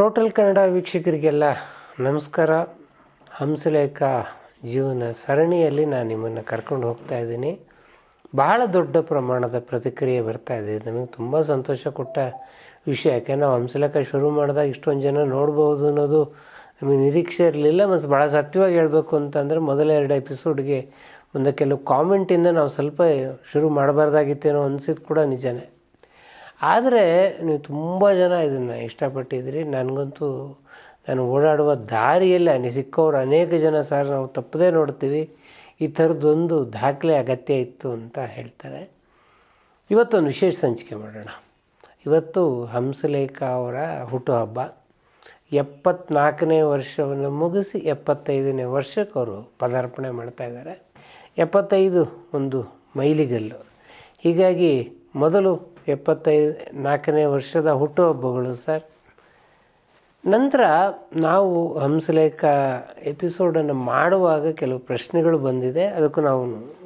Total Kannada ವೀಕ್ಷಕರಿಗೆಲ್ಲ ನಮಸ್ಕಾರ. ಹಂಸಲೇಖ ಜೀವನ ಸರಣಿಯಲ್ಲಿ ನಾನು ನಿಮ್ಮನ್ನು ಕರ್ಕೊಂಡು ಹೋಗ್ತಾ ಇದ್ದೀನಿ. ಬಹಳ ದೊಡ್ಡ ಪ್ರಮಾಣದ ಪ್ರತಿಕ್ರಿಯೆ ಬರ್ತಾ ಇದೆ. ನಮಗೆ ತುಂಬ ಸಂತೋಷ ಕೊಟ್ಟ ವಿಷಯ. ಯಾಕೆ ನಾವು ಹಂಸಲೇಖ ಶುರು ಮಾಡಿದಾಗ ಇಷ್ಟೊಂದು ಜನ ನೋಡ್ಬೋದು ಅನ್ನೋದು ನಮಗೆ ನಿರೀಕ್ಷೆ ಇರಲಿಲ್ಲ. ಮತ್ತು ಭಾಳ ಸತ್ಯವಾಗಿ ಹೇಳಬೇಕು ಅಂತಂದರೆ ಮೊದಲ ಎರಡು ಎಪಿಸೋಡ್ಗೆ ಒಂದು ಕೆಲವು ಕಾಮೆಂಟಿಂದ ನಾವು ಸ್ವಲ್ಪ ಶುರು ಮಾಡಬಾರ್ದಾಗಿತ್ತೇನೋ ಅನಿಸಿದ್ದು ಕೂಡ ನಿಜನೇ. ಆದರೆ ನೀವು ತುಂಬ ಜನ ಇದನ್ನು ಇಷ್ಟಪಟ್ಟಿದ್ದೀರಿ. ನನಗಂತೂ ನಾನು ಓಡಾಡುವ ದಾರಿಯಲ್ಲಿ ಅನಿ ಸಿಕ್ಕವರು ಅನೇಕ ಜನ ಸರ್, ನಾವು ತಪ್ಪದೇ ನೋಡ್ತೀವಿ. ಈ ಥರದ್ದೊಂದು ದಾಖಲೆ ಅಗತ್ಯ ಇತ್ತು ಅಂತ ಹೇಳ್ತಾರೆ. ಇವತ್ತೊಂದು ವಿಶೇಷ ಸಂಚಿಕೆ ಮಾಡೋಣ. ಇವತ್ತು ಹಂಸಲೇಖ ಅವರ ಹುಟ್ಟುಹಬ್ಬ. ಎಪ್ಪತ್ನಾಲ್ಕನೇ ವರ್ಷವನ್ನು ಮುಗಿಸಿ ಎಪ್ಪತ್ತೈದನೇ ವರ್ಷಕ್ಕೆ ಅವರು ಪದಾರ್ಪಣೆ ಮಾಡ್ತಾಯಿದ್ದಾರೆ ಎಪ್ಪತ್ತೈದು ಒಂದು ಮೈಲಿಗಲ್ಲು. ಹೀಗಾಗಿ ಮೊದಲು ಎಪ್ಪತ್ತೈದು, ನಾಲ್ಕನೇ ವರ್ಷದ ಹುಟ್ಟುಹಬ್ಬಗಳು, ಸರ್. ನಂತರ ನಾವು ಹಂಸಲೇಖ ಎಪಿಸೋಡನ್ನು ಮಾಡುವಾಗ ಕೆಲವು ಪ್ರಶ್ನೆಗಳು ಬಂದಿದೆ. ಅದಕ್ಕೂ ನಾವು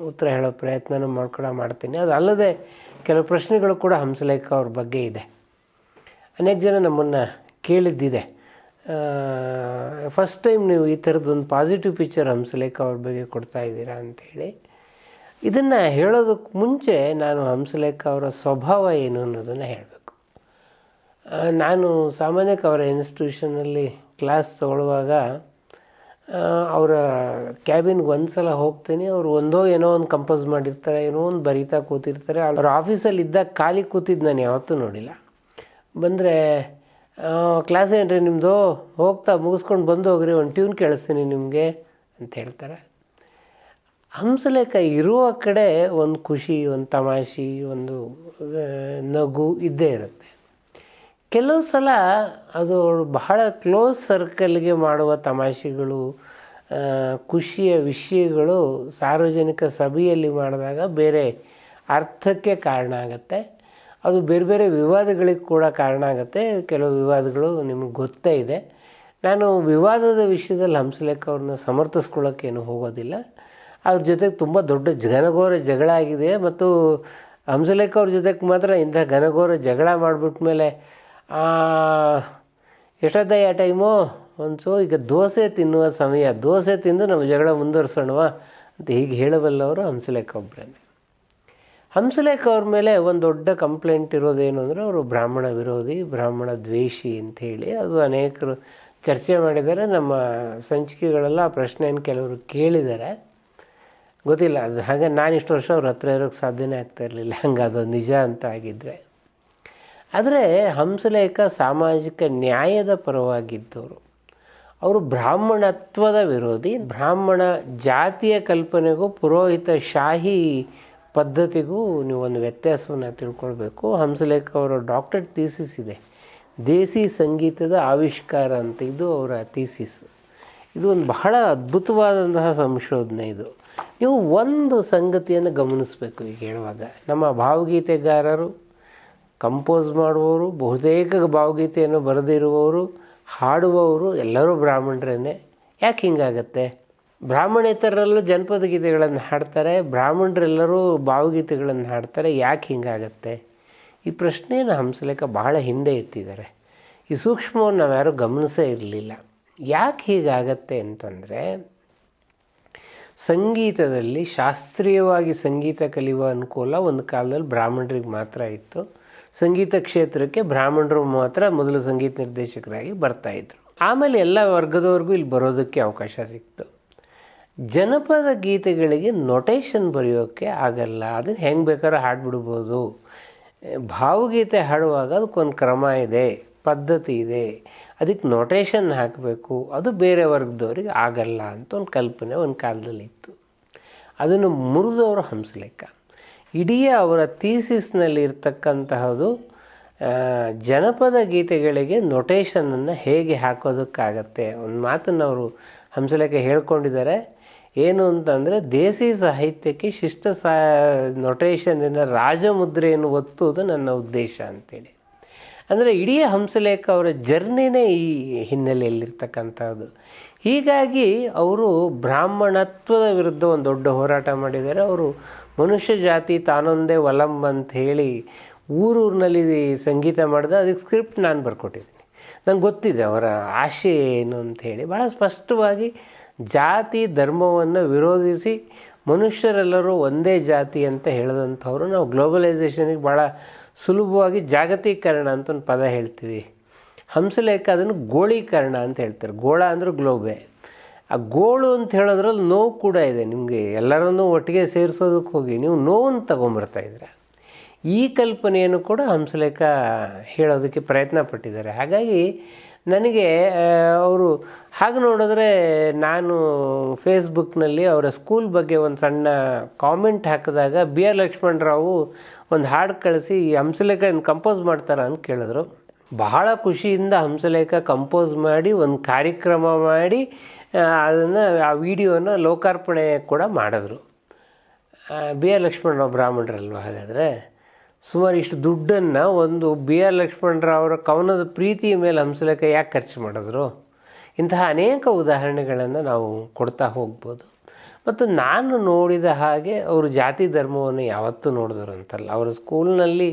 ಉತ್ತರ ಹೇಳೋ ಪ್ರಯತ್ನ ಮಾಡ್ಕೊಂಡು ಮಾಡ್ತೀನಿ. ಅದು ಅಲ್ಲದೆ ಕೆಲವು ಪ್ರಶ್ನೆಗಳು ಕೂಡ ಹಂಸಲೇಖ ಅವ್ರ ಬಗ್ಗೆ ಇದೆ. ಅನೇಕ ಜನ ನಮ್ಮನ್ನು ಕೇಳಿದ್ದಿದೆ. ಫಸ್ಟ್ ಟೈಮ್ ನೀವು ಈ ಥರದ್ದೊಂದು ಪಾಸಿಟಿವ್ ಪಿಕ್ಚರ್ ಹಂಸಲೇಖ ಅವ್ರ ಬಗ್ಗೆ ಕೊಡ್ತಾ ಇದ್ದೀರಾ ಅಂಥೇಳಿ ಇದನ್ನು ಹೇಳೋದಕ್ಕೆ ಮುಂಚೆ ನಾನು ಹಂಸಲೇಖ ಅವರ ಸ್ವಭಾವ ಏನು ಅನ್ನೋದನ್ನು ಹೇಳಬೇಕು. ನಾನು ಸಾಮಾನ್ಯಕ್ಕೆ ಅವರ ಇನ್ಸ್ಟಿಟ್ಯೂಷನಲ್ಲಿ ಕ್ಲಾಸ್ ತಗೊಳ್ಳುವಾಗ ಅವರ ಕ್ಯಾಬಿನ್ಗೆ ಒಂದು ಸಲ ಹೋಗ್ತೀನಿ, ಅವರು ಒಂದೋ ಏನೋ ಒಂದು ಕಂಪೋಸ್ ಮಾಡಿರ್ತಾರೆ, ಏನೋ ಒಂದು ಬರೀತಾ ಕೂತಿರ್ತಾರೆ. ಅವ್ರ ಆಫೀಸಲ್ಲಿ ಇದ್ದಾಗ ಖಾಲಿ ಕೂತಿದ್ದು ನಾನು ಯಾವತ್ತೂ ನೋಡಿಲ್ಲ. ಬಂದರೆ ಕ್ಲಾಸ್ ಏನ್ರಿ ನಿಮ್ಮದು ಹೋಗ್ತಾ ಮುಗಿಸ್ಕೊಂಡು ಬಂದು ಹೋಗ್ರಿ, ಒಂದು ಟ್ಯೂನ್ ಕೇಳಿಸ್ತೀನಿ ನಿಮಗೆ ಅಂತ ಹೇಳ್ತಾರೆ. ಹಂಸಲೇಖ ಇರುವ ಕಡೆ ಒಂದು ಖುಷಿ, ಒಂದು ತಮಾಷೆ, ಒಂದು ನಗು ಇದ್ದೇ ಇರುತ್ತೆ. ಕೆಲವು ಸಲ ಅದು ಬಹಳ ಕ್ಲೋಸ್ ಸರ್ಕಲ್ಗೆ ಮಾಡುವ ತಮಾಷೆಗಳು ಖುಷಿಯ ವಿಷಯಗಳು ಸಾರ್ವಜನಿಕ ಸಭೆಯಲ್ಲಿ ಮಾಡಿದಾಗ ಬೇರೆ ಅರ್ಥಕ್ಕೆ ಕಾರಣ ಆಗುತ್ತೆ. ಅದು ಬೇರೆ ಬೇರೆ ವಿವಾದಗಳಿಗೆ ಕೂಡ ಕಾರಣ ಆಗುತ್ತೆ. ಕೆಲವು ವಿವಾದಗಳು ನಿಮಗೆ ಗೊತ್ತೇ ಇದೆ. ನಾನು ವಿವಾದದ ವಿಷಯದಲ್ಲಿ ಹಂಸಲೇಖ ಅವ್ರನ್ನ ಸಮರ್ಥಿಸ್ಕೊಳ್ಳೋಕ್ಕೇನು ಹೋಗೋದಿಲ್ಲ. ಅವ್ರ ಜೊತೆಗೆ ತುಂಬ ದೊಡ್ಡ ಘನಘೋರ ಜಗಳ ಆಗಿದೆ ಮತ್ತು ಹಂಸಲೇಖ ಅವ್ರ ಜೊತೆಗೆ ಮಾತ್ರ ಇಂಥ ಘನಘೋರ ಜಗಳ ಮಾಡಿಬಿಟ್ಮೇಲೆ ಆ ಟೈಮು ಒಂದು ಈಗ ದೋಸೆ ತಿನ್ನುವ ಸಮಯ. ದೋಸೆ ತಿಂದು ನಮ್ಮ ಜಗಳ ಮುಂದುವರ್ಸೋಣವಾ ಅಂತ ಹೀಗೆ ಹೇಳಬಲ್ಲವರು ಹಂಸಲೇಖ ಒಬ್ಬರೇ ಹಂಸಲೇಖ ಅವ್ರ ಮೇಲೆ ಒಂದು ದೊಡ್ಡ ಕಂಪ್ಲೇಂಟ್ ಇರೋದೇನು ಅಂದರೆ ಅವರು ಬ್ರಾಹ್ಮಣ ವಿರೋಧಿ, ಬ್ರಾಹ್ಮಣ ದ್ವೇಷಿ ಅಂಥೇಳಿ ಅದು ಅನೇಕರು ಚರ್ಚೆ ಮಾಡಿದ್ದಾರೆ. ನಮ್ಮ ಸಂಚಿಕೆಗಳೆಲ್ಲ ಆ ಪ್ರಶ್ನೆಯನ್ನು ಕೆಲವರು ಕೇಳಿದ್ದಾರೆ. ಗೊತ್ತಿಲ್ಲ, ಅದು ಹಾಗೆ ನಾನು ಇಷ್ಟು ವರ್ಷ ಅವ್ರ ಹತ್ರ ಇರೋಕ್ಕೆ ಸಾಧ್ಯನೇ ಆಗ್ತಾ ಇರಲಿಲ್ಲ. ಹಂಗೆ ಅದು ನಿಜ ಅಂತ ಆಗಿದ್ದರೆ ಆದರೆ ಹಂಸಲೇಖ ಸಾಮಾಜಿಕ ನ್ಯಾಯದ ಪರವಾಗಿದ್ದವರು. ಅವರು ಬ್ರಾಹ್ಮಣತ್ವದ ವಿರೋಧಿ, ಬ್ರಾಹ್ಮಣ ಜಾತಿಯ ಕಲ್ಪನೆಗೂ ಪುರೋಹಿತ ಶಾಹಿ ಪದ್ಧತಿಗೂ ನೀವು ಒಂದು ವ್ಯತ್ಯಾಸವನ್ನು ತಿಳ್ಕೊಳ್ಬೇಕು. ಹಂಸಲೇಖ ಅವರ ಡಾಕ್ಟರ್ ಥೀಸಿಸ್ ಇದೆ. ದೇಸಿ ಸಂಗೀತದ ಆವಿಷ್ಕಾರ ಅಂತ ಇದು ಅವರ ಥೀಸಿಸ್. ಇದು ಒಂದು ಬಹಳ ಅದ್ಭುತವಾದಂತಹ ಸಂಶೋಧನೆ ಇದು. ನೀವು ಒಂದು ಸಂಗತಿಯನ್ನು ಗಮನಿಸಬೇಕು ಈಗ ಹೇಳುವಾಗ. ನಮ್ಮ ಭಾವಗೀತೆಗಾರರು ಕಂಪೋಸ್ ಮಾಡುವವರು, ಬಹುತೇಕ ಭಾವಗೀತೆಯನ್ನು ಬರೆದಿರುವವರು, ಹಾಡುವವರು ಎಲ್ಲರೂ ಬ್ರಾಹ್ಮಣರೇ ಯಾಕೆ ಹಿಂಗಾಗತ್ತೆ? ಬ್ರಾಹ್ಮಣೇತರರಲ್ಲೂ ಜನಪದ ಗೀತೆಗಳನ್ನು ಹಾಡ್ತಾರೆ, ಬ್ರಾಹ್ಮಣರೆಲ್ಲರೂ ಭಾವಗೀತೆಗಳನ್ನು ಹಾಡ್ತಾರೆ, ಯಾಕೆ ಹಿಂಗಾಗತ್ತೆ? ಈ ಪ್ರಶ್ನೆಯನ್ನು ಹಂಸಲೇಖ ಬಹಳ ಹಿಂದೆ ಎತ್ತಿದ್ದಾರೆ. ಈ ಸೂಕ್ಷ್ಮವನ್ನು ನಾವು ಯಾರೂ ಗಮನಿಸೇ ಇರಲಿಲ್ಲ. ಯಾಕೆ ಹೀಗಾಗತ್ತೆ ಅಂತಂದರೆ ಸಂಗೀತದಲ್ಲಿ ಶಾಸ್ತ್ರೀಯವಾಗಿ ಸಂಗೀತ ಕಲಿಯುವ ಅನುಕೂಲ ಒಂದು ಕಾಲದಲ್ಲಿ ಬ್ರಾಹ್ಮಣರಿಗೆ ಮಾತ್ರ ಇತ್ತು. ಸಂಗೀತ ಕ್ಷೇತ್ರಕ್ಕೆ ಬ್ರಾಹ್ಮಣರು ಮಾತ್ರ ಮೊದಲು ಸಂಗೀತ ನಿರ್ದೇಶಕರಾಗಿ ಬರ್ತಾಯಿದ್ರು ಆಮೇಲೆ ಎಲ್ಲ ವರ್ಗದವರೆಗೂ ಇಲ್ಲಿ ಬರೋದಕ್ಕೆ ಅವಕಾಶ ಸಿಕ್ತು. ಜನಪದ ಗೀತೆಗಳಿಗೆ ನೊಟೇಷನ್ ಬರೆಯೋಕ್ಕೆ ಆಗಲ್ಲ. ಅದನ್ನು ಹೆಂಗೆ ಬೇಕಾದ್ರೂ ಹಾಡ್ಬಿಡ್ಬೋದು. ಭಾವಗೀತೆ ಹಾಡುವಾಗ ಅದಕ್ಕೊಂದು ಕ್ರಮ ಇದೆ, ಪದ್ಧತಿ ಇದೆ. ಅದಕ್ಕೆ ನೊಟೇಷನ್ ಹಾಕಬೇಕು. ಅದು ಬೇರೆ ವರ್ಗದವ್ರಿಗೆ ಆಗಲ್ಲ ಅಂತ ಒಂದು ಕಲ್ಪನೆ ಒಂದು ಕಾಲದಲ್ಲಿ ಇತ್ತು. ಅದನ್ನು ಮುರಿದವರು ಹಂಸಲೇಖ. ಇಡೀ ಅವರ ಥೀಸಿಸ್ನಲ್ಲಿ ಇರ್ತಕ್ಕಂತಹದ್ದು ಜನಪದ ಗೀತೆಗಳಿಗೆ ನೊಟೇಷನನ್ನು ಹೇಗೆ ಹಾಕೋದಕ್ಕಾಗತ್ತೆ? ಒಂದು ಮಾತನ್ನು ಅವರು ಹಂಸಲೇಖ ಹೇಳ್ಕೊಂಡಿದ್ದಾರೆ. ಏನು ಅಂತಂದರೆ, ದೇಸಿ ಸಾಹಿತ್ಯಕ್ಕೆ ಶಿಷ್ಟ ಸಾ ನೊಟೇಷನಿನ ರಾಜಮುದ್ರೆಯನ್ನು ಒತ್ತುವುದು ನನ್ನ ಉದ್ದೇಶ ಅಂತೇಳಿ. ಅಂದರೆ ಇಡೀ ಹಂಸಲೇಖ ಅವರ ಜರ್ನಿನೇ ಈ ಹಿನ್ನೆಲೆಯಲ್ಲಿರ್ತಕ್ಕಂಥದ್ದು. ಹೀಗಾಗಿ ಅವರು ಬ್ರಾಹ್ಮಣತ್ವದ ವಿರುದ್ಧ ಒಂದು ದೊಡ್ಡ ಹೋರಾಟ ಮಾಡಿದ್ದಾರೆ. ಅವರು ಮನುಷ್ಯ ಜಾತಿ ತಾನೊಂದೇ ಒಲಂಬ್ ಅಂತ ಹೇಳಿ ಊರೂರಿನಲ್ಲಿ ಸಂಗೀತ ಮಾಡಿದ ಅದಕ್ಕೆ ಸ್ಕ್ರಿಪ್ಟ್ ನಾನು ಬರ್ಕೊಟ್ಟಿದ್ದೀನಿ. ನಂಗೆ ಗೊತ್ತಿದೆ ಅವರ ಆಶೆ ಏನು ಅಂತ ಹೇಳಿ. ಭಾಳ ಸ್ಪಷ್ಟವಾಗಿ ಜಾತಿ ಧರ್ಮವನ್ನು ವಿರೋಧಿಸಿ ಮನುಷ್ಯರೆಲ್ಲರೂ ಒಂದೇ ಜಾತಿ ಅಂತ ಹೇಳಿದಂಥವ್ರು. ನಾವು ಗ್ಲೋಬಲೈಸೇಷನಿಗೆ ಭಾಳ ಸುಲಭವಾಗಿ ಜಾಗತೀಕರಣ ಅಂತ ಒಂದು ಪದ ಹೇಳ್ತೀವಿ. ಹಂಸಲೇಖ ಅದನ್ನು ಗೋಳೀಕರಣ ಅಂತ ಹೇಳ್ತಾರೆ. ಗೋಳ ಅಂದ್ರೆ ಗ್ಲೋಬೆ ಆ ಗೋಳು ಅಂತ ಹೇಳೋದ್ರಲ್ಲಿ ನೋವು ಕೂಡ ಇದೆ. ನಿಮಗೆ ಎಲ್ಲರನ್ನೂ ಒಟ್ಟಿಗೆ ಸೇರಿಸೋದಕ್ಕೆ ಹೋಗಿ ನೀವು ನೋವನ್ನು ತಗೊಂಬರ್ತಾ ಇದ್ದೀರ. ಈ ಕಲ್ಪನೆಯನ್ನು ಕೂಡ ಹಂಸಲೇಖ ಹೇಳೋದಕ್ಕೆ ಪ್ರಯತ್ನ ಪಟ್ಟಿದ್ದಾರೆ. ಹಾಗಾಗಿ ನನಗೆ ಅವರು ಹಾಗೆ ನೋಡಿದ್ರೆ ನಾನು ಫೇಸ್ಬುಕ್ನಲ್ಲಿ ಅವರ ಸ್ಕೂಲ್ ಬಗ್ಗೆ ಒಂದು ಸಣ್ಣ ಕಾಮೆಂಟ್ ಹಾಕಿದಾಗ ಬಿ ಆರ್ ಲಕ್ಷ್ಮಣರಾವು ಒಂದು ಹಾಡು ಕಳಿಸಿ ಈ ಹಂಸಲೇಖ ಕಂಪೋಸ್ ಮಾಡ್ತಾರ ಅಂತ ಕೇಳಿದ್ರು. ಬಹಳ ಖುಷಿಯಿಂದ ಹಂಸಲೇಖ ಕಂಪೋಸ್ ಮಾಡಿ, ಒಂದು ಕಾರ್ಯಕ್ರಮ ಮಾಡಿ ಅದನ್ನು ಆ ವಿಡಿಯೋನ ಲೋಕಾರ್ಪಣೆ ಕೂಡ ಮಾಡಿದ್ರು. ಬಿ ಆರ್ ಲಕ್ಷ್ಮಣರಾವ್ ಬ್ರಾಹ್ಮಣರಲ್ವ ಹಾಗಾದರೆ? ಸುಮಾರು ಇಷ್ಟು ದುಡ್ಡನ್ನು ಒಂದು ಬಿ ಆರ್ ಲಕ್ಷ್ಮಣರಾವ್ ಅವರ ಕವನದ ಪ್ರೀತಿಯ ಮೇಲೆ ಹಂಸಲೇಖ ಯಾಕೆ ಖರ್ಚು ಮಾಡಿದ್ರು? ಇಂತಹ ಅನೇಕ ಉದಾಹರಣೆಗಳನ್ನು ನಾವು ಕೊಡ್ತಾ ಹೋಗ್ಬೋದು. ಮತ್ತು ನಾನು ನೋಡಿದ ಹಾಗೆ ಅವರು ಜಾತಿ ಧರ್ಮವನ್ನು ಯಾವತ್ತೂ ನೋಡಿದ್ರು ಅಂತಲ್ಲ. ಅವರ ಸ್ಕೂಲ್ನಲ್ಲಿ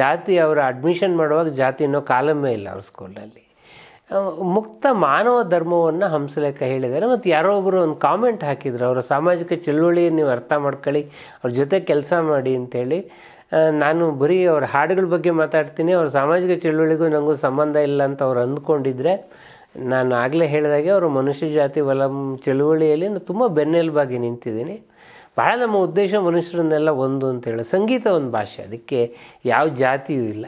ಜಾತಿ ಅವರ ಅಡ್ಮಿಷನ್ ಮಾಡುವಾಗ ಜಾತಿ ಅನ್ನೋ ಕಾಲಮೇ ಇಲ್ಲ ಅವ್ರ ಸ್ಕೂಲ್ನಲ್ಲಿ ಮುಕ್ತ ಮಾನವ ಧರ್ಮವನ್ನು ಹಂಸಲೇಖ ಹೇಳಿದ್ದಾರೆ. ಮತ್ತು ಯಾರೋ ಒಬ್ಬರು ಒಂದು ಕಾಮೆಂಟ್ ಹಾಕಿದ್ರು, ಅವರ ಸಾಮಾಜಿಕ ಚಳುವಳಿಯನ್ನು ನೀವು ಅರ್ಥ ಮಾಡ್ಕೊಳ್ಳಿ, ಅವ್ರ ಜೊತೆ ಕೆಲಸ ಮಾಡಿ ಅಂತೇಳಿ ನಾನು ಬರೀ ಅವ್ರ ಹಾಡುಗಳ ಬಗ್ಗೆ ಮಾತಾಡ್ತೀನಿ, ಅವ್ರ ಸಾಮಾಜಿಕ ಚಳುವಳಿಗೂ ನನಗೂ ಸಂಬಂಧ ಇಲ್ಲ ಅಂತ ಅವ್ರು ಅಂದ್ಕೊಂಡಿದ್ರೆ ನಾನು ಆಗಲೇ ಹೇಳಿದಾಗೆ ಅವರು ಮನುಷ್ಯ ಜಾತಿ ವಲಂ ಚಳುವಳಿಯಲ್ಲಿ ನಾನು ತುಂಬ ಬೆನ್ನೆಲುಬಾಗಿ ನಿಂತಿದ್ದೀನಿ. ಬಹಳ ನಮ್ಮ ಉದ್ದೇಶ ಮನುಷ್ಯರನ್ನೆಲ್ಲ ಒಂದು ಅಂತ ಹೇಳಿ, ಸಂಗೀತ ಒಂದು ಭಾಷೆ. ಅದಕ್ಕೆ ಯಾವ ಜಾತಿಯೂ ಇಲ್ಲ.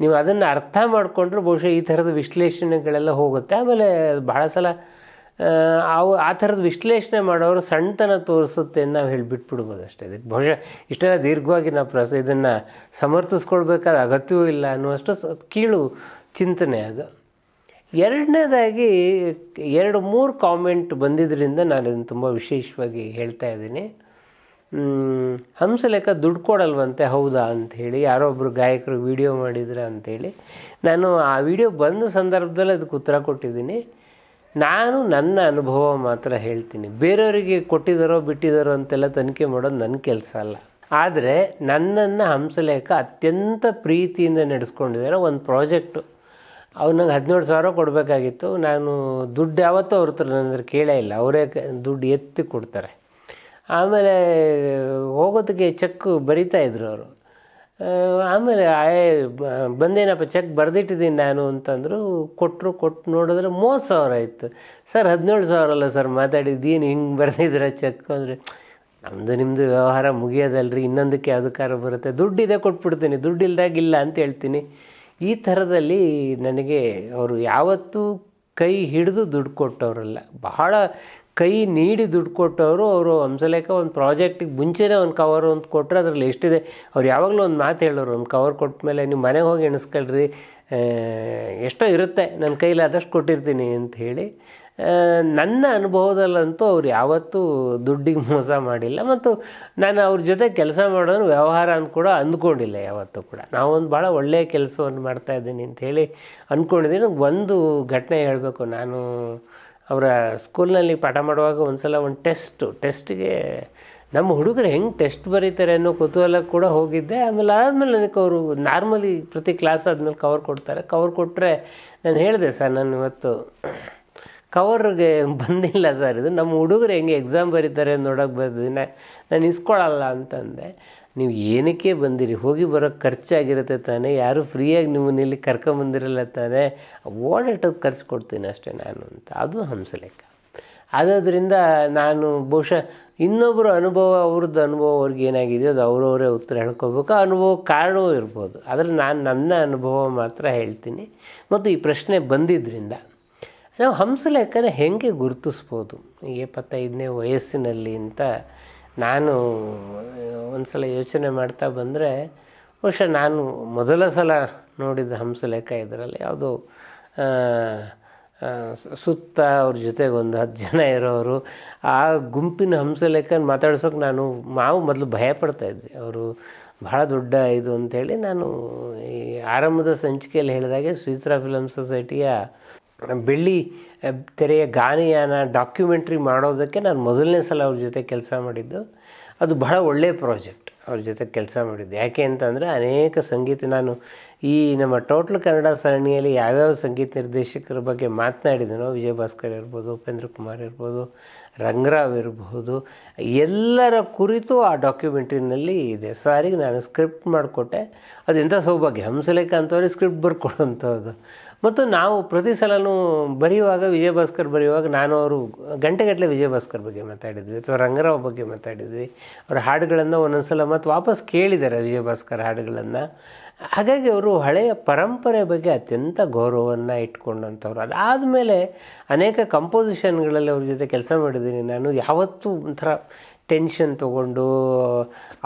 ನೀವು ಅದನ್ನು ಅರ್ಥ ಮಾಡಿಕೊಂಡ್ರೆ ಬಹುಶಃ ಈ ಥರದ ವಿಶ್ಲೇಷಣೆಗಳೆಲ್ಲ ಹೋಗುತ್ತೆ. ಆಮೇಲೆ ಬಹಳ ಸಲ ಅವು ಆ ಥರದ ವಿಶ್ಲೇಷಣೆ ಮಾಡೋರು ಸಣ್ಣತನ ತೋರಿಸುತ್ತೆ ಅಂತ ನಾವು ಹೇಳಿಬಿಟ್ಬಿಡ್ಬೋದು ಅಷ್ಟೇ. ಇದಕ್ಕೆ ಬಹುಶಃ ಇಷ್ಟೆಲ್ಲ ದೀರ್ಘವಾಗಿ ನಾವು ಪ್ರಸ, ಇದನ್ನು ಸಮರ್ಥಿಸ್ಕೊಳ್ಬೇಕಾದ ಅಗತ್ಯವೂ ಇಲ್ಲ ಅನ್ನುವಷ್ಟು ಕೀಳು ಚಿಂತನೆ ಅದು. ಎರಡನೇದಾಗಿ ಎರಡು ಮೂರು ಕಾಮೆಂಟ್ ಬಂದಿದ್ದರಿಂದ ನಾನು ಇದನ್ನು ತುಂಬ ವಿಶೇಷವಾಗಿ ಹೇಳ್ತಾ ಇದ್ದೀನಿ. ಹಂಸಲೇಖ ದುಡ್ಡು ಕೊಡಲ್ವಂತೆ, ಹೌದಾ ಅಂಥೇಳಿ ಯಾರೋ ಒಬ್ಬರು ಗಾಯಕರು ವಿಡಿಯೋ ಮಾಡಿದ್ರೆ ಅಂಥೇಳಿ ನಾನು ಆ ವಿಡಿಯೋ ಬಂದ ಸಂದರ್ಭದಲ್ಲಿ ಅದಕ್ಕೆ ಉತ್ತರ ಕೊಟ್ಟಿದ್ದೀನಿ. ನಾನು ನನ್ನ ಅನುಭವ ಮಾತ್ರ ಹೇಳ್ತೀನಿ. ಬೇರೆಯವರಿಗೆ ಕೊಟ್ಟಿದ್ದಾರೋ ಬಿಟ್ಟಿದ್ದಾರೋ ಅಂತೆಲ್ಲ ತನಿಖೆ ಮಾಡೋದು ನನ್ನ ಕೆಲಸ ಅಲ್ಲ. ಆದರೆ ನನ್ನನ್ನು ಹಂಸಲೇಖ ಅತ್ಯಂತ ಪ್ರೀತಿಯಿಂದ ನಡೆಸ್ಕೊಂಡಿದ್ದಾರೆ ಒಂದು ಪ್ರಾಜೆಕ್ಟು. ಅವ್ರು ನಂಗೆ ಹದಿನೇಳು ಸಾವಿರ ಕೊಡಬೇಕಾಗಿತ್ತು. ನಾನು ದುಡ್ಡು ಯಾವತ್ತೂ ಅವ್ರ ಹತ್ರ ನನ್ನ ಹತ್ರ ಕೇಳೇ ಇಲ್ಲ. ಅವರೇ ದುಡ್ಡು ಎತ್ತಿ ಕೊಡ್ತಾರೆ. ಆಮೇಲೆ ಹೋಗೋದಕ್ಕೆ ಚೆಕ್ ಬರಿತಾ ಇದ್ರು ಅವರು. ಆಮೇಲೆ ಆಯೇ ಬಂದೇನಪ್ಪ, ಚೆಕ್ ಬರೆದಿಟ್ಟಿದ್ದೀನಿ ನಾನು ಅಂತಂದರು. ಕೊಟ್ಟರು ಕೊಟ್ಟು ನೋಡಿದ್ರೆ ಮೂವತ್ತು ಸಾವಿರ ಇತ್ತು. ಸರ್, ಹದಿನೇಳು ಸಾವಿರ ಅಲ್ಲ ಸರ್ ಮಾತಾಡಿದ್ದೀನಿ ಹಿಂಗೆ ಬರೆದಿದ್ದೀರ ಚೆಕ್? ಅಂದರೆ ನಮ್ಮದು ನಿಮ್ಮದು ವ್ಯವಹಾರ ಮುಗಿಯೋದಲ್ರಿ, ಇನ್ನೊಂದಕ್ಕೆ ಯಾವ್ದಕ್ಕಾರ ಬರುತ್ತೆ? ದುಡ್ಡಿದೆ ಕೊಟ್ಬಿಡ್ತೀನಿ ದುಡ್ಡು ಇಲ್ದಾಗಿಲ್ಲ ಅಂತ ಹೇಳ್ತೀನಿ. ಈ ಥರದಲ್ಲಿ ನನಗೆ ಅವರು ಯಾವತ್ತೂ ಕೈ ಹಿಡಿದು ದುಡ್ಡು ಕೊಟ್ಟವರಲ್ಲ. ಬಹಳ ಕೈ ನೀಡಿ ದುಡ್ಡು ಕೊಟ್ಟವರು ಅವರು ಹಂಸಲೇಖ ಒಂದು ಪ್ರಾಜೆಕ್ಟಿಗೆ ಮುಂಚೆನೇ ಒಂದು ಕವರ್ ಅಂತ ಕೊಟ್ಟರೆ ಅದರಲ್ಲಿ ಎಷ್ಟಿದೆ. ಅವ್ರು ಯಾವಾಗಲೂ ಒಂದು ಮಾತು ಹೇಳೋರು, ಒಂದು ಕವರ್ ಕೊಟ್ಟ ಮೇಲೆ ನೀವು ಮನೆಗೆ ಹೋಗಿ ಎಣಿಸ್ಕೊಳ್ರಿ ಎಷ್ಟೋ ಇರುತ್ತೆ ನನ್ನ ಕೈಲಿ ಆದಷ್ಟು ಕೊಟ್ಟಿರ್ತೀನಿ ಅಂತ ಹೇಳಿ ನನ್ನ ಅನುಭವದಲ್ಲಂತೂ ಅವ್ರು ಯಾವತ್ತೂ ದುಡ್ಡಿಗೆ ಮೋಸ ಮಾಡಿಲ್ಲ ಮತ್ತು ನಾನು ಅವ್ರ ಜೊತೆ ಕೆಲಸ ಮಾಡೋದು ವ್ಯವಹಾರ ಅಂತ ಕೂಡ ಅಂದ್ಕೊಂಡಿಲ್ಲ ಯಾವತ್ತೂ ಕೂಡ. ನಾವೊಂದು ಭಾಳ ಒಳ್ಳೆಯ ಕೆಲಸವನ್ನು ಮಾಡ್ತಾ ಇದ್ದೀನಿ ಅಂತ ಹೇಳಿ ಅಂದ್ಕೊಂಡಿದ್ದೀನಿ. ಒಂದು ಘಟನೆ ಹೇಳಬೇಕು. ನಾನು ಅವರ ಸ್ಕೂಲ್ನಲ್ಲಿ ಪಾಠ ಮಾಡುವಾಗ ಒಂದು ಸಲ ಒಂದು ಟೆಸ್ಟು. ಟೆಸ್ಟ್ಗೆ ನಮ್ಮ ಹುಡುಗರು ಹೆಂಗೆ ಟೆಸ್ಟ್ ಬರೀತಾರೆ ಅನ್ನೋ ಕುತೂಹಲ ಕೂಡ ಹೋಗಿದ್ದೆ. ಆಮೇಲೆ ಆದಮೇಲೆ ನನಗೆ ಅವರು ನಾರ್ಮಲಿ ಪ್ರತಿ ಕ್ಲಾಸ್ ಆದಮೇಲೆ ಕವರ್ ಕೊಡ್ತಾರೆ. ಕವರ್ ಕೊಟ್ಟರೆ ನಾನು ಹೇಳಿದೆ, ಸರ್, ನಾನು ಇವತ್ತು ಕವರ್ಗೆ ಬಂದಿಲ್ಲ ಸರ್ ಇದು. ನಮ್ಮ ಹುಡುಗರು ಹೆಂಗೆ ಎಕ್ಸಾಮ್ ಬರೀತಾರೆ ನೋಡೋಕೆ ಬಂದಿದ್ದೀನಿ. ನಾನು ಇಸ್ಕೊಳ್ಳಲ್ಲ ಅಂತಂದೆ. ನೀವು ಏನಕ್ಕೆ ಬಂದಿರಿ? ಹೋಗಿ ಬರೋಕ್ಕೆ ಖರ್ಚಾಗಿರುತ್ತೆ ತಾನೇ. ಯಾರು ಫ್ರೀಯಾಗಿ ನಿಮ್ಮನ್ನ ಇಲ್ಲಿ ಕರ್ಕೊಂಬಂದಿರಲ್ಲ ತಾನೇ. ಓಡಾಟದ ಖರ್ಚು ಕೊಡ್ತೀನಿ ಅಷ್ಟೇ ನಾನು ಅಂತ. ಅದು ಹಂಸಲೇಖ ಆದ್ದರಿಂದ ನಾನು ಬಹುಶಃ ಇನ್ನೊಬ್ಬರು ಅನುಭವ, ಅವ್ರದ್ದು ಅನುಭವ ಅವ್ರಿಗೆ ಏನಾಗಿದೆ ಅದು ಅವರವರೇ ಉತ್ತರ ಹೇಳ್ಕೋಬೇಕು ಅನುಭವ ಕಾರಣವೂ ಇರ್ಬೋದು. ಆದರೆ ನಾನು ನನ್ನ ಅನುಭವ ಮಾತ್ರ ಹೇಳ್ತೀನಿ. ಮತ್ತು ಈ ಪ್ರಶ್ನೆ ಬಂದಿದ್ದರಿಂದ ನಾವು ಹಂಸಲೇಖನ ಹೆಂಗೆ ಗುರುತಿಸ್ಬೋದು? ಎಪ್ಪತ್ತೈದನೇ ವಯಸ್ಸಿನಲ್ಲಿ ಅಂತ ನಾನು ಒಂದು ಸಲ ಯೋಚನೆ ಮಾಡ್ತಾ ಬಂದರೆ, ಬಹುಶಃ ನಾನು ಮೊದಲ ಸಲ ನೋಡಿದ ಹಂಸಲೇಖ ಇದರಲ್ಲಿ ಯಾವುದೋ ಸುತ್ತ ಅವ್ರ ಜೊತೆಗೆ ಒಂದು ಹತ್ತು ಜನ ಇರೋರು, ಆ ಗುಂಪಿನ ಹಂಸಲೇಖನ ಮಾತಾಡ್ಸೋಕೆ ನಾನು ಮಾವು ಮೊದಲು ಭಯ ಇದ್ವಿ ಅವರು ಬಹಳ ದೊಡ್ಡ ಇದು ಅಂತೇಳಿ ನಾನು ಈ ಆರಂಭದ ಸಂಚಿಕೆಯಲ್ಲಿ ಹೇಳಿದಾಗೆ ಸುಚಿತ್ರಾ ಫಿಲಮ್ ಸೊಸೈಟಿಯ ಬೆಳ್ಳಿ ತೆರೆಯ ಗಾನಯಾನ ಡಾಕ್ಯುಮೆಂಟ್ರಿ ಮಾಡೋದಕ್ಕೆ ನಾನು ಮೊದಲನೇ ಸಲ ಅವ್ರ ಜೊತೆ ಕೆಲಸ ಮಾಡಿದ್ದು. ಅದು ಬಹಳ ಒಳ್ಳೆಯ ಪ್ರಾಜೆಕ್ಟ್ ಅವ್ರ ಜೊತೆ ಕೆಲಸ ಮಾಡಿದ್ದು. ಯಾಕೆ ಅಂತಂದರೆ ಅನೇಕ ಸಂಗೀತ, ನಾನು ಈ ನಮ್ಮ ಟೋಟಲ್ ಕನ್ನಡ ಸರಣಿಯಲ್ಲಿ ಯಾವ್ಯಾವ ಸಂಗೀತ ನಿರ್ದೇಶಕರ ಬಗ್ಗೆ ಮಾತನಾಡಿದನೋ, ವಿಜಯ ಭಾಸ್ಕರ್ ಇರ್ಬೋದು, ಉಪೇಂದ್ರ ಕುಮಾರ್ ಇರ್ಬೋದು, ರಂಗರಾವ್ ಇರಬಹುದು ಎಲ್ಲರ ಕುರಿತು ಆ ಡಾಕ್ಯುಮೆಂಟ್ರಿನಲ್ಲಿ ಇದೆ. ಸಾರಿಗೆ ನಾನು ಸ್ಕ್ರಿಪ್ಟ್ ಮಾಡಿಕೊಟ್ಟೆ. ಅದೆಂಥ ಸೌಭಾಗ್ಯ? ಹಂಸಲೇಖ ಅಂತವ್ರಿಗೆ ಸ್ಕ್ರಿಪ್ಟ್ ಬರ್ಕೊಡೋಂಥದ್ದು ಮತ್ತು ನಾವು ಪ್ರತಿ ಸಲನೂ ಬರೆಯುವಾಗ ವಿಜಯಭಾಸ್ಕರ್ ಬರೆಯುವಾಗ ನಾನು ಅವರು ಗಂಟೆಗಟ್ಟಲೆ ವಿಜಯಭಾಸ್ಕರ್ ಬಗ್ಗೆ ಮಾತಾಡಿದ್ವಿ, ಅಥವಾ ರಂಗರಾವ್ ಬಗ್ಗೆ ಮಾತಾಡಿದ್ವಿ. ಅವರ ಹಾಡುಗಳನ್ನು ಒಂದೊಂದು ಸಲ ಮತ್ತು ವಾಪಸ್ ಕೇಳಿದ್ದಾರೆ ವಿಜಯಭಾಸ್ಕರ್ ಹಾಡುಗಳನ್ನು. ಹಾಗಾಗಿ ಅವರು ಹಳೆಯ ಪರಂಪರೆ ಬಗ್ಗೆ ಅತ್ಯಂತ ಗೌರವವನ್ನು ಇಟ್ಕೊಂಡಂಥವ್ರು. ಅದಾದಮೇಲೆ ಅನೇಕ ಕಂಪೋಸಿಷನ್ಗಳಲ್ಲಿ ಅವ್ರ ಜೊತೆ ಕೆಲಸ ಮಾಡಿದ್ದೀನಿ. ನಾನು ಯಾವತ್ತೂ ಒಂಥರ ಟೆನ್ಷನ್ ತೊಗೊಂಡು,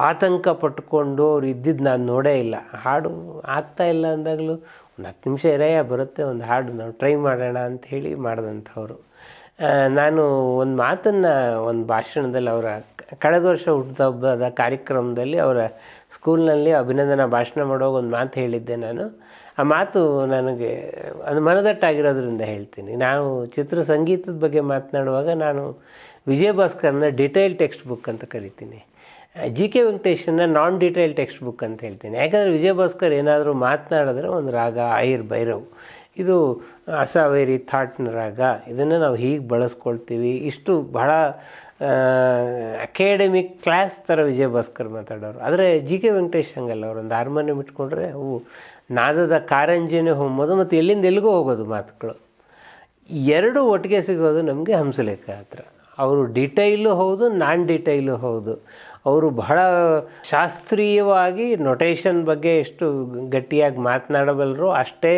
ಆತಂಕ ಪಟ್ಕೊಂಡು ಅವ್ರು ಇದ್ದಿದ್ದು ನಾನು ನೋಡೇ ಇಲ್ಲ. ಹಾಡು ಆಗ್ತಾ ಇಲ್ಲ ಅಂದಾಗಲೂ ಒಂದು ಹತ್ತು ನಿಮಿಷ ಇರೆಯ ಬರುತ್ತೆ, ಒಂದು ಹಾಡು ನಾವು ಟ್ರೈ ಮಾಡೋಣ ಅಂತ ಹೇಳಿ ಮಾಡಿದಂಥವ್ರು. ನಾನು ಒಂದು ಮಾತನ್ನು ಒಂದು ಭಾಷಣದಲ್ಲಿ ಅವರ ಕಳೆದ ವರ್ಷ ಹುಟ್ಟಿದಬ್ಬದ ಕಾರ್ಯಕ್ರಮದಲ್ಲಿ ಅವರ ಸ್ಕೂಲ್ನಲ್ಲಿ ಅಭಿನಂದನಾ ಭಾಷಣ ಮಾಡುವಾಗ ಒಂದು ಮಾತು ಹೇಳಿದ್ದೆ ನಾನು. ಆ ಮಾತು ನನಗೆ, ಅದು ಮನದಟ್ಟಾಗಿರೋದ್ರಿಂದ ಹೇಳ್ತೀನಿ. ನಾವು ಚಿತ್ರ ಸಂಗೀತದ ಬಗ್ಗೆ ಮಾತನಾಡುವಾಗ ನಾನು ವಿಜಯ್ ಭಾಸ್ಕರ್ನ ಡಿಟೈಲ್ ಟೆಕ್ಸ್ಟ್ ಬುಕ್ ಅಂತ ಕರಿತೀನಿ. ಜಿ ಕೆ ವೆಂಕಟೇಶನ ನಾನ್ ಡಿಟೈಲ್ ಟೆಕ್ಸ್ಟ್ ಬುಕ್ ಅಂತ ಹೇಳ್ತೀನಿ. ಯಾಕಂದರೆ ವಿಜಯ ಭಾಸ್ಕರ್ ಏನಾದರೂ ಮಾತನಾಡಿದ್ರೆ ಒಂದು ರಾಗ ಐರ್ ಭೈರವ್. ಇದು ಅಸಾವೇರಿ, ಥಾಟ್ನ ರಾಗ. ಇದನ್ನು ನಾವು ಹೀಗೆ ಬಳಸ್ಕೊಳ್ತೀವಿ. ಇಷ್ಟು ಬಹಳ ಅಕಾಡೆಮಿಕ್ ಕ್ಲಾಸ್ ಥರ ವಿಜಯ ಭಾಸ್ಕರ್ ಮಾತಾಡೋರು. ಆದರೆ ಜಿ ಕೆ ವೆಂಕಟೇಶ್ ಹಂಗಲ್ಲ. ಅವ್ರು ಒಂದು ಹಾರ್ಮೋನಿಯಂ ಇಟ್ಕೊಂಡ್ರೆ ಅವು ನಾದದ ಕಾರಂಜಿನೇ ಹೊಮ್ಮೋದು ಮತ್ತು ಎಲ್ಲಿಂದ ಎಲ್ಲಿಗೂ ಹೋಗೋದು ಮಾತುಗಳು. ಎರಡು ಒಟ್ಟಿಗೆ ಸಿಗೋದು ನಮಗೆ ಹಂಸಲೇಖ ಹತ್ರ. ಅವರು ಡಿಟೈಲು ಹೌದು ನಾನ್ ಡಿಟೈಲು ಹೌದು. ಅವರು ಬಹಳ ಶಾಸ್ತ್ರೀಯವಾಗಿ ನೊಟೇಷನ್ ಬಗ್ಗೆ ಎಷ್ಟು ಗಟ್ಟಿಯಾಗಿ ಮಾತನಾಡಬಲ್ಲರು ಅಷ್ಟೇ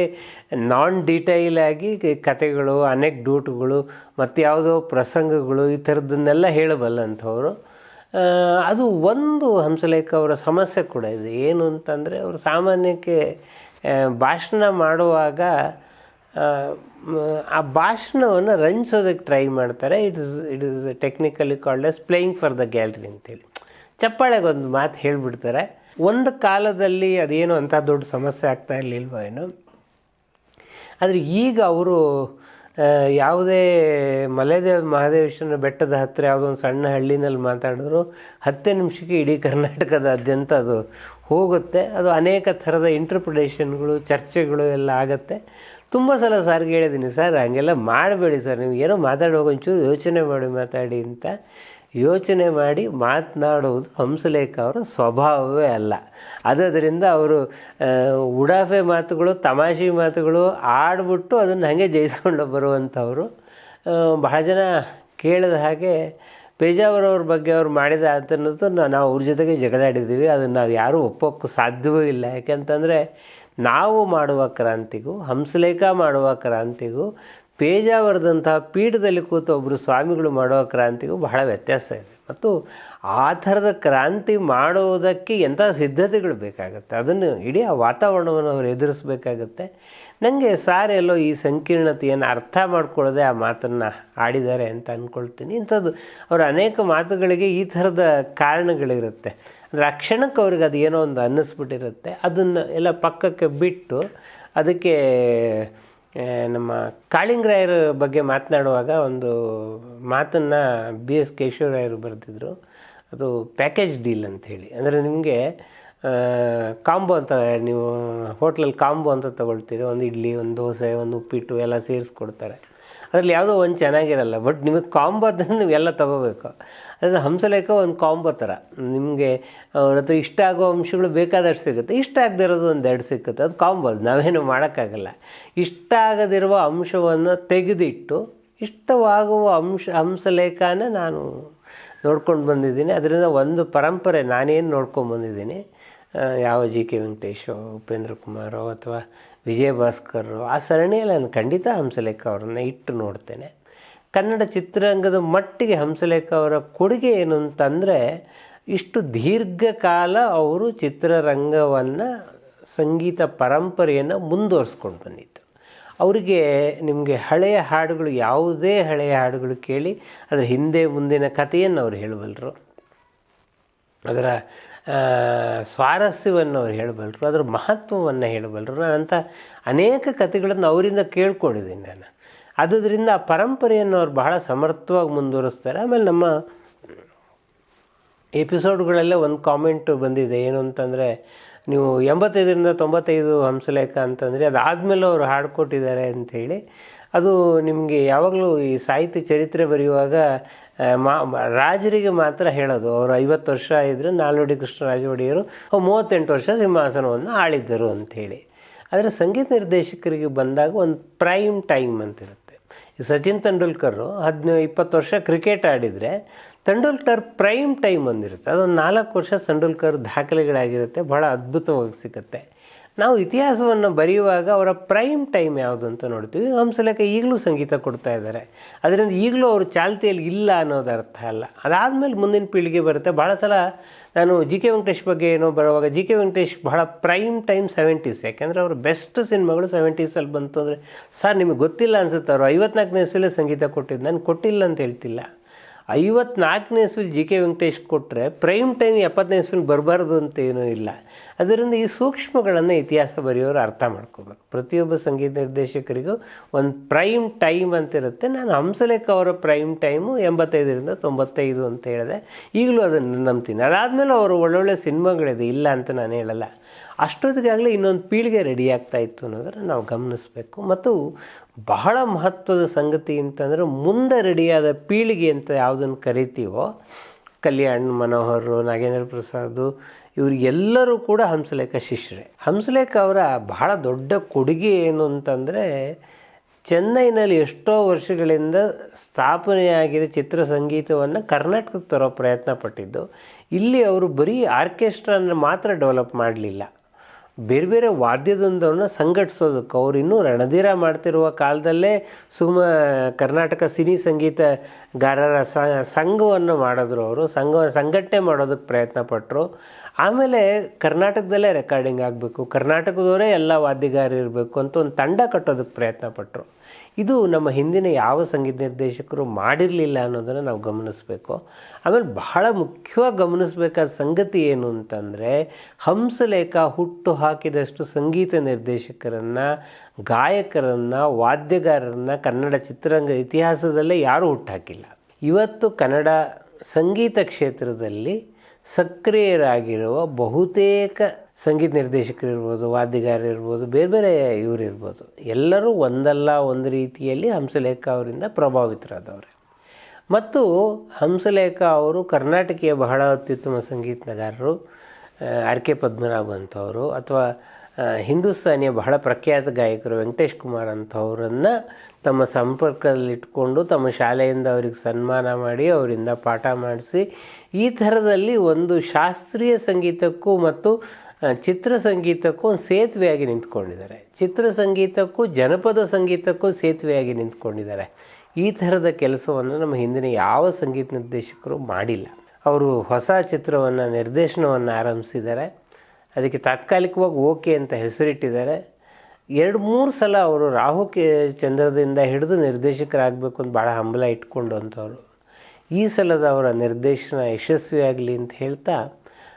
ನಾನ್ ಡೀಟೈಲ್ ಆಗಿ ಕತೆಗಳು ಅನೆಕ್ಡೂಟ್ಗಳು ಮತ್ತು ಯಾವುದೋ ಪ್ರಸಂಗಗಳು ಈ ಥರದ್ದನ್ನೆಲ್ಲ ಹೇಳಬಲ್ಲಂಥವ್ರು. ಅದು ಒಂದು ಹಂಸಲೇಖ ಅವರ ಸಮಸ್ಯೆ ಕೂಡ ಇದೆ. ಏನು ಅಂತಂದರೆ ಅವರು ಸಾಮಾನ್ಯಕ್ಕೆ ಭಾಷಣ ಮಾಡುವಾಗ, ಆ ಭಾಷಣವನ್ನು ರಂಜಿಸೋದಕ್ಕೆ ಟ್ರೈ ಮಾಡ್ತಾರೆ. It is it is technically called as playing for the gallery ಅಂತೇಳಿ. ಚಪ್ಪಾಳೆಗೆ ಒಂದು ಮಾತು ಹೇಳಿಬಿಡ್ತಾರೆ. ಒಂದು ಕಾಲದಲ್ಲಿ ಅದೇನು ಅಂಥ ದೊಡ್ಡ ಸಮಸ್ಯೆ ಆಗ್ತಾ ಇರಲಿಲ್ವ ಏನೋ? ಆದರೆ ಈಗ ಅವರು ಯಾವುದೇ ಮಲೆದೇವ ಮಹಾದೇವೇಶ್ವರನ ಬೆಟ್ಟದ ಹತ್ತಿರ ಯಾವುದೋ ಒಂದು ಸಣ್ಣ ಹಳ್ಳಿನಲ್ಲಿ ಮಾತಾಡಿದ್ರು, ಹತ್ತೇ ನಿಮಿಷಕ್ಕೆ ಇಡೀ ಕರ್ನಾಟಕದಾದ್ಯಂತ ಅದು ಹೋಗುತ್ತೆ. ಅದು ಅನೇಕ ಥರದ ಇಂಟರ್ಪ್ರಿಟೇಷನ್ಗಳು ಚರ್ಚೆಗಳು ಎಲ್ಲ ಆಗುತ್ತೆ. ತುಂಬ ಸಲ ಸಾರಿಗೆ ಹೇಳಿದ್ದೀನಿ ಸರ್ ಹಂಗೆಲ್ಲ ಮಾಡಬೇಡಿ ಸರ್ ನೀವು ಏನೋ ಮಾತಾಡುವಾಗ ಒಂಚೂರು ಯೋಚನೆ ಮಾಡಿ ಮಾತಾಡಿ ಅಂತ. ಯೋಚನೆ ಮಾಡಿ ಮಾತನಾಡುವುದು ಹಂಸಲೇಖ ಅವರ ಸ್ವಭಾವವೇ ಅಲ್ಲ. ಅದರಿಂದ ಅವರು ಉಡಾಫೆ ಮಾತುಗಳು, ತಮಾಷೆ ಮಾತುಗಳು ಆಡ್ಬಿಟ್ಟು ಅದನ್ನು ಹಾಗೆ ಜಯಿಸ್ಕೊಂಡು ಬರುವಂಥವ್ರು. ಬಹಳ ಜನ ಕೇಳಿದ ಹಾಗೆ ಪೇಜಾವರವ್ರ ಬಗ್ಗೆ ಅವ್ರು ಮಾಡಿದ ಅಂತನ್ನೋದು ನಾವು ಅವ್ರ ಜೊತೆಗೆ ಜಗಳಾಡಿದ್ದೀವಿ ಅದನ್ನು ನಾವು ಯಾರೂ ಒಪ್ಪೋಕ್ಕೂ ಸಾಧ್ಯವೂ ಇಲ್ಲ. ಯಾಕೆಂತಂದರೆ ನಾವು ಮಾಡುವ ಕ್ರಾಂತಿಗೂ, ಹಂಸಲೇಖ ಮಾಡುವ ಕ್ರಾಂತಿಗೂ ಪೇಜಾವರದಂತಹ ಪೀಠದಲ್ಲಿ ಕೂತು ಒಬ್ಬರು ಸ್ವಾಮಿಗಳು ಮಾಡುವ ಕ್ರಾಂತಿಗೂ ಬಹಳ ವ್ಯತ್ಯಾಸ ಇದೆ. ಮತ್ತು ಆ ಥರದ ಕ್ರಾಂತಿ ಮಾಡುವುದಕ್ಕೆ ಎಂಥ ಸಿದ್ಧತೆಗಳು ಬೇಕಾಗುತ್ತೆ? ಅದನ್ನು ಇಡೀ ಆ ವಾತಾವರಣವನ್ನು ಅವರು ಎದುರಿಸಬೇಕಾಗತ್ತೆ. ನನಗೆ ಸಾರ್ ಎಲ್ಲೋ ಈ ಸಂಕೀರ್ಣತೆಯನ್ನು ಅರ್ಥ ಮಾಡ್ಕೊಳ್ಳದೆ ಆ ಮಾತನ್ನು ಆಡಿದ್ದಾರೆ ಅಂತ ಅಂದ್ಕೊಳ್ತೀನಿ ಇಂಥದ್ದು ಅವರ ಅನೇಕ ಮಾತುಗಳಿಗೆ ಈ ಥರದ ಕಾರಣಗಳಿರುತ್ತೆ. ಅಂದರೆ ಆ ಕ್ಷಣಕ್ಕೆ ಅವ್ರಿಗೆ ಅದು ಏನೋ ಒಂದು ಅನ್ನಿಸ್ಬಿಟ್ಟಿರುತ್ತೆ. ಅದನ್ನು ಎಲ್ಲ ಪಕ್ಕಕ್ಕೆ ಬಿಟ್ಟು ಅದಕ್ಕೆ ನಮ್ಮ ಕಾಳಿಂಗರಾಯರ ಬಗ್ಗೆ ಮಾತನಾಡುವಾಗ ಒಂದು ಮಾತನ್ನು ಬಿ ಎಸ್ ಕೇಶವರಾಯರು ಬರೆದಿದ್ರು. ಅದು ಪ್ಯಾಕೇಜ್ ಡೀಲ್ ಅಂತ ಹೇಳಿ. ಅಂದರೆ ನಿಮಗೆ ಕಾಂಬೋ ಅಂತ ನೀವು ಹೋಟ್ಲಲ್ಲಿ ಕಾಂಬೋ ಅಂತ ತೊಗೊಳ್ತೀರಿ. ಒಂದು ಇಡ್ಲಿ, ಒಂದು ದೋಸೆ, ಒಂದು ಉಪ್ಪಿಟ್ಟು ಎಲ್ಲ ಸೇರಿಸ್ಕೊಡ್ತಾರೆ. ಅದರಲ್ಲಿ ಯಾವುದೋ ಒಂದು ಚೆನ್ನಾಗಿರಲ್ಲ ಬಟ್ ನಿಮಗೆ ಕಾಂಬೋ ನೀವೆಲ್ಲ ತೊಗೋಬೇಕು. ಅದು ಹಂಸಲೇಖ ಒಂದು ಕಾಂಬೋ ಥರ ನಿಮಗೆ ಅವ್ರ ಹತ್ರ ಇಷ್ಟ ಆಗೋ ಅಂಶಗಳು ಬೇಕಾದಷ್ಟು ಸಿಗುತ್ತೆ. ಇಷ್ಟ ಆಗದೆ ಇರೋದು ಒಂದು ಎರಡು ಸಿಕ್ಕುತ್ತೆ. ಅದು ಕಾಂಬೋ ಅದು. ನಾವೇನು ಮಾಡೋಕ್ಕಾಗಲ್ಲ. ಇಷ್ಟ ಆಗದಿರುವ ಅಂಶವನ್ನು ತೆಗೆದಿಟ್ಟು, ಇಷ್ಟವಾಗುವ ಅಂಶ, ಹಂಸಲೇಖನ ನಾನು ನೋಡ್ಕೊಂಡು ಬಂದಿದ್ದೀನಿ. ಅದರಿಂದ ಒಂದು ಪರಂಪರೆ ನಾನೇನು ನೋಡ್ಕೊಂಡು ಬಂದಿದ್ದೀನಿ. ಯಾವ ಜಿ ಕೆ ವೆಂಕಟೇಶೋ, ಉಪೇಂದ್ರ ಕುಮಾರೋ ಅಥವಾ ವಿಜಯ ಭಾಸ್ಕರ್ ಆ ಸರಣಿಯಲ್ಲಿ ನಾನು ಖಂಡಿತ ಹಂಸಲೇಖ ಅವರನ್ನು ಇಟ್ಟು ನೋಡ್ತೇನೆ. ಕನ್ನಡ ಚಿತ್ರರಂಗದ ಮಟ್ಟಿಗೆ ಹಂಸಲೇಖ ಅವರ ಕೊಡುಗೆ ಏನು ಅಂತಂದರೆ, ಇಷ್ಟು ದೀರ್ಘಕಾಲ ಅವರು ಚಿತ್ರರಂಗವನ್ನು, ಸಂಗೀತ ಪರಂಪರೆಯನ್ನು ಮುಂದುವರಿಸ್ಕೊಂಡು ಬಂದಿತ್ತು. ಅವರಿಗೆ ನಿಮಗೆ ಹಳೆಯ ಹಾಡುಗಳು, ಯಾವುದೇ ಹಳೆಯ ಹಾಡುಗಳು ಕೇಳಿ, ಅದರ ಹಿಂದೆ ಮುಂದಿನ ಕಥೆಯನ್ನು ಅವರು ಹೇಳಬಲ್ಲರು ಅದರ ಸ್ವಾರಸ್ಯವನ್ನು ಅವ್ರು ಹೇಳಬಲ್ಲರು ಅದರ ಮಹತ್ವವನ್ನು ಹೇಳಬಲ್ಲರು ನಾನಂಥ ಅನೇಕ ಕಥೆಗಳನ್ನು ಅವರಿಂದ ಕೇಳ್ಕೊಂಡಿದ್ದೀನಿ ನಾನು. ಅದರಿಂದ ಆ ಪರಂಪರೆಯನ್ನು ಅವ್ರು ಬಹಳ ಸಮರ್ಥವಾಗಿ ಮುಂದುವರಿಸ್ತಾರೆ. ಆಮೇಲೆ ನಮ್ಮ ಎಪಿಸೋಡ್ಗಳಲ್ಲೇ ಒಂದು ಕಾಮೆಂಟು ಬಂದಿದೆ. ಏನು ಅಂತಂದರೆ, ನೀವು ಎಂಬತ್ತೈದರಿಂದ ತೊಂಬತ್ತೈದು ಹಂಸಲೇಖ ಅಂತಂದರೆ, ಅದಾದಮೇಲೆ ಅವರು ಹಾಡ್ಕೊಟ್ಟಿದ್ದಾರೆ ಅಂಥೇಳಿ ಅದು ನಿಮಗೆ ಯಾವಾಗಲೂ ಈ ಸಾಹಿತ್ಯ ಚರಿತ್ರೆ ಬರೆಯುವಾಗ ಮಾ ರಾಜರಿಗೆ ಮಾತ್ರ ಹೇಳೋದು. ಅವರು ಐವತ್ತು ವರ್ಷ ಇದ್ದರೆ ನಾಲ್ವಡಿ ಕೃಷ್ಣರಾಜ ಒಡೆಯರು ಮೂವತ್ತೆಂಟು ವರ್ಷ ಸಿಂಹಾಸನವನ್ನು ಆಳಿದ್ದರು ಅಂಥೇಳಿ. ಆದರೆ ಸಂಗೀತ ನಿರ್ದೇಶಕರಿಗೆ ಬಂದಾಗ ಒಂದು ಪ್ರೈಮ್ ಟೈಮ್ ಅಂತಿರುತ್ತೆ. ಸಚಿನ್ ತೆಂಡೂಲ್ಕರ್ ಹದಿನ, ಇಪ್ಪತ್ತು ವರ್ಷ ಕ್ರಿಕೆಟ್ ಆಡಿದರೆ ತೆಂಡೂಲ್ಕರ್ ಪ್ರೈಮ್ ಟೈಮ್ ಒಂದಿರುತ್ತೆ ಅದೊಂದು ನಾಲ್ಕು ವರ್ಷ ತೆಂಡೂಲ್ಕರ್ ದಾಖಲೆಗಳಾಗಿರುತ್ತೆ. ಭಾಳ ಅದ್ಭುತವಾಗಿ ಸಿಗುತ್ತೆ. ನಾವು ಇತಿಹಾಸವನ್ನು ಬರೆಯುವಾಗ ಅವರ ಪ್ರೈಮ್ ಟೈಮ್ ಯಾವುದು ಅಂತ ನೋಡ್ತೀವಿ. ಹಂಸಲೇಖ ಈಗಲೂ ಸಂಗೀತ ಕೊಡ್ತಾ ಇದ್ದಾರೆ. ಅದರಿಂದ ಈಗಲೂ ಅವರು ಚಾಲ್ತಿಯಲ್ಲಿ ಇಲ್ಲ ಅನ್ನೋದು ಅರ್ಥ ಅಲ್ಲ. ಅದಾದಮೇಲೆ ಮುಂದಿನ ಪೀಳಿಗೆ ಬರುತ್ತೆ. ಭಾಳ ಸಲ ನಾನು ಜಿ ಕೆ ವೆಂಕಟೇಶ್ ಬಗ್ಗೆ ಏನೋ ಬರುವಾಗ ಜಿ ಕೆ ವೆಂಕಟೇಶ್ ಬಹಳ ಪ್ರೈಮ್ ಟೈಮ್ ಸೆವೆಂಟೀಸ್. ಯಾಕೆಂದರೆ ಅವರು ಬೆಸ್ಟ್ ಸಿನಿಮಾಗಳು ಸೆವೆಂಟೀಸಲ್ಲಿ ಬಂತು ಅಂದರೆ, ಸರ್, ನಿಮಗೆ ಗೊತ್ತಿಲ್ಲ ಅನ್ಸುತ್ತೆ ಅವರು ಐವತ್ನಾಲ್ಕನೇ ಇಸ್ವಿಲೇ ಸಂಗೀತ ಕೊಟ್ಟಿದ್ದು. ನಾನು ಕೊಟ್ಟಿಲ್ಲ ಅಂತ ಹೇಳ್ತಿಲ್ಲ. ಐವತ್ನಾಲ್ಕನೇ ಇಸ್ವಿಲಿ ಜಿ ಕೆ ವೆಂಕಟೇಶ್ ಕೊಟ್ಟರೆ ಪ್ರೈಮ್ ಟೈಮ್ ಎಪ್ಪತ್ತನೇ ಇಸ್ವಿಲ್ ಬರಬಾರ್ದು ಅಂತ ಏನೂ ಇಲ್ಲ. ಅದರಿಂದ ಈ ಸೂಕ್ಷ್ಮಗಳನ್ನು ಇತಿಹಾಸ ಬರೆಯೋರು ಅರ್ಥ ಮಾಡ್ಕೋಬೇಕು. ಪ್ರತಿಯೊಬ್ಬ ಸಂಗೀತ ನಿರ್ದೇಶಕರಿಗೂ ಒಂದು ಪ್ರೈಮ್ ಟೈಮ್ ಅಂತ ಇರುತ್ತೆ. ನಾನು ಹಂಸಲೇಖ ಅವರ ಪ್ರೈಮ್ ಟೈಮು ಎಂಬತ್ತೈದರಿಂದ ತೊಂಬತ್ತೈದು ಅಂತ ಹೇಳಿದೆ. ಈಗಲೂ ಅದನ್ನು ನಂಬ್ತೀನಿ. ಅದಾದಮೇಲೆ ಅವರು ಒಳ್ಳೊಳ್ಳೆ ಸಿನಿಮಾಗಳಿದೆ, ಇಲ್ಲ ಅಂತ ನಾನು ಹೇಳಲ್ಲ. ಅಷ್ಟೊತ್ತಿಗಾಗಲೇ ಇನ್ನೊಂದು ಪೀಳಿಗೆ ರೆಡಿ ಆಗ್ತಾ ಇತ್ತು ಅನ್ನೋದನ್ನು ನಾವು ಗಮನಿಸಬೇಕು. ಮತ್ತು ಬಹಳ ಮಹತ್ವದ ಸಂಗತಿ ಅಂತಂದರೆ ಮುಂದೆ ರೆಡಿಯಾದ ಪೀಳಿಗೆ ಅಂತ ಯಾವುದನ್ನು ಕರಿತೀವೋ, ಕಲ್ಯಾಣ್ ಮನೋಹರ್ ನಾಗೇಂದ್ರ ಪ್ರಸಾದ್ ಇವರಿಗೆಲ್ಲರೂ ಕೂಡ ಹಂಸಲೇಖ ಶಿಷ್ಯರೇ ಹಂಸಲೇಖ ಅವರ ಬಹಳ ದೊಡ್ಡ ಕೊಡುಗೆ ಏನು ಅಂತಂದರೆ, ಚೆನ್ನೈನಲ್ಲಿ ಎಷ್ಟೋ ವರ್ಷಗಳಿಂದ ಸ್ಥಾಪನೆಯಾಗಿದ್ದ ಚಿತ್ರ ಸಂಗೀತವನ್ನು ಕರ್ನಾಟಕಕ್ಕೆ ತರೋ ಪ್ರಯತ್ನ ಪಟ್ಟಿದ್ದು. ಇಲ್ಲಿ ಅವರು ಬರೀ ಆರ್ಕೆಸ್ಟ್ರಾನ ಮಾತ್ರ ಡೆವಲಪ್ ಮಾಡಲಿಲ್ಲ. ಬೇರೆ ಬೇರೆ ವಾದ್ಯದೊಂದನ್ನು ಸಂಘಟಿಸೋದಕ್ಕೆ ಅವ್ರು ಇನ್ನೂ ರಣಧೀರ ಮಾಡ್ತಿರುವ ಕಾಲದಲ್ಲೇ ಸುಮ ಕರ್ನಾಟಕ ಸಿನಿ ಸಂಗೀತಗಾರರ ಸಂಘವನ್ನು ಮಾಡಿದ್ರು ಅವರು. ಸಂಘ, ಸಂಘಟನೆ ಮಾಡೋದಕ್ಕೆ ಪ್ರಯತ್ನ ಪಟ್ಟರು ಆಮೇಲೆ ಕರ್ನಾಟಕದಲ್ಲೇ ರೆಕಾರ್ಡಿಂಗ್ ಆಗಬೇಕು. ಕರ್ನಾಟಕದವರೇ ಎಲ್ಲ ವಾದ್ಯಗಾರ ಇರಬೇಕು ಅಂತ ಒಂದು ತಂಡ ಕಟ್ಟೋದಕ್ಕೆ ಪ್ರಯತ್ನ ಪಟ್ಟರು ಇದು ನಮ್ಮ ಹಿಂದಿನ ಯಾವ ಸಂಗೀತ ನಿರ್ದೇಶಕರು ಮಾಡಿರಲಿಲ್ಲ ಅನ್ನೋದನ್ನು ನಾವು ಗಮನಿಸಬೇಕು. ಆಮೇಲೆ ಬಹಳ ಮುಖ್ಯವಾಗಿ ಗಮನಿಸಬೇಕಾದ ಸಂಗತಿ ಏನು ಅಂತಂದರೆ, ಹಂಸಲೇಖ ಹುಟ್ಟು ಹಾಕಿದಷ್ಟು ಸಂಗೀತ ನಿರ್ದೇಶಕರನ್ನು, ಗಾಯಕರನ್ನು, ವಾದ್ಯಗಾರರನ್ನು ಕನ್ನಡ ಚಿತ್ರರಂಗ ಇತಿಹಾಸದಲ್ಲೇ ಯಾರೂ ಹುಟ್ಟಾಕಿಲ್ಲ. ಇವತ್ತು ಕನ್ನಡ ಸಂಗೀತ ಕ್ಷೇತ್ರದಲ್ಲಿ ಸಕ್ರಿಯರಾಗಿರುವ ಬಹುತೇಕ ಸಂಗೀತ ನಿರ್ದೇಶಕರಿರ್ಬೋದು ವಾದ್ಯಗಾರರಿರ್ಬೋದು ಬೇರೆ ಬೇರೆ ಇವರಿರ್ಬೋದು ಎಲ್ಲರೂ ಒಂದಲ್ಲ ಒಂದು ರೀತಿಯಲ್ಲಿ ಹಂಸಲೇಖ ಅವರಿಂದ ಪ್ರಭಾವಿತರಾದವ್ರೆ. ಮತ್ತು ಹಂಸಲೇಖ ಅವರು ಕರ್ನಾಟಕೀಯ ಬಹಳ ಅತ್ಯುತ್ತಮ ಸಂಗೀತಗಾರರು ಆರ್ ಕೆ ಪದ್ಮನಾಭ ಅಂಥವರು, ಅಥವಾ ಹಿಂದೂಸ್ತಾನಿಯ ಬಹಳ ಪ್ರಖ್ಯಾತ ಗಾಯಕರು ವೆಂಕಟೇಶ್ ಕುಮಾರ್ ಅಂಥವ್ರನ್ನು ತಮ್ಮ ಸಂಪರ್ಕದಲ್ಲಿಟ್ಕೊಂಡು ತಮ್ಮ ಶಾಲೆಯಿಂದ ಅವ್ರಿಗೆ ಸನ್ಮಾನ ಮಾಡಿ ಅವರಿಂದ ಪಾಠ ಮಾಡಿಸಿ, ಈ ಥರದಲ್ಲಿ ಒಂದು ಶಾಸ್ತ್ರೀಯ ಸಂಗೀತಕ್ಕೂ ಮತ್ತು ಚಿತ್ರ ಸಂಗೀತಕ್ಕೂ ಒಂದು ಸೇತುವೆಯಾಗಿ ನಿಂತ್ಕೊಂಡಿದ್ದಾರೆ. ಚಿತ್ರ ಸಂಗೀತಕ್ಕೂ ಜನಪದ ಸಂಗೀತಕ್ಕೂ ಸೇತುವೆಯಾಗಿ ನಿಂತ್ಕೊಂಡಿದ್ದಾರೆ. ಈ ಥರದ ಕೆಲಸವನ್ನು ನಮ್ಮ ಹಿಂದಿನ ಯಾವ ಸಂಗೀತ ನಿರ್ದೇಶಕರು ಮಾಡಿಲ್ಲ. ಅವರು ಹೊಸ ಚಿತ್ರವನ್ನು, ನಿರ್ದೇಶನವನ್ನು ಆರಂಭಿಸಿದ್ದಾರೆ. ಅದಕ್ಕೆ ತಾತ್ಕಾಲಿಕವಾಗಿ ಓಕೆ ಅಂತ ಹೆಸರಿಟ್ಟಿದ್ದಾರೆ. ಎರಡು ಮೂರು ಸಲ ಅವರು ರಾಹು ಕೆ ಚಂದ್ರದಿಂದ ಹಿಡಿದು ನಿರ್ದೇಶಕರಾಗಬೇಕು ಅಂತ ಭಾಳ ಹಂಬಲ ಇಟ್ಕೊಂಡು ಅಂಥವ್ರು ಈ ಸಲದ ಅವರ ನಿರ್ದೇಶನ ಯಶಸ್ವಿಯಾಗಲಿ ಅಂತ ಹೇಳ್ತಾ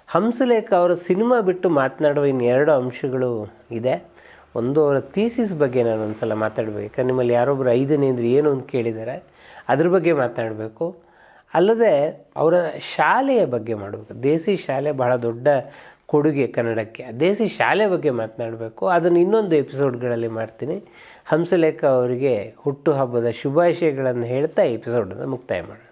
ಹಂಸಲೇಖ ಅವರ ಸಿನಿಮಾ ಬಿಟ್ಟು ಮಾತನಾಡುವ ಇನ್ನೆರಡು ಅಂಶಗಳು ಇದೆ. ಒಂದು ಅವರ ಥೀಸಿಸ್ ಬಗ್ಗೆ ನಾನು ಒಂದು ಸಲ ಮಾತಾಡಬೇಕು ನಿಮ್ಮಲ್ಲಿ ಯಾರೊಬ್ಬರು ಐದನೇ ಅಂದರೆ ಏನು ಅಂತ ಕೇಳಿದ್ದಾರೆ ಅದ್ರ ಬಗ್ಗೆ ಮಾತನಾಡಬೇಕು. ಅಲ್ಲದೆ ಅವರ ಶಾಲೆಯ ಬಗ್ಗೆ ಮಾಡಬೇಕು. ದೇಸಿ ಶಾಲೆ ಬಹಳ ದೊಡ್ಡ ಕೊಡುಗೆ ಕನ್ನಡಕ್ಕೆ. ದೇಸಿ ಶಾಲೆ ಬಗ್ಗೆ ಮಾತನಾಡಬೇಕು. ಅದನ್ನು ಇನ್ನೊಂದು ಎಪಿಸೋಡ್ಗಳಲ್ಲಿ ಮಾಡ್ತೀನಿ. ಹಂಸಲೇಖ ಅವರಿಗೆ ಹುಟ್ಟುಹಬ್ಬದ ಶುಭಾಶಯಗಳನ್ನು ಹೇಳ್ತಾ ಎಪಿಸೋಡನ್ನು ಮುಕ್ತಾಯ ಮಾಡೋಣ.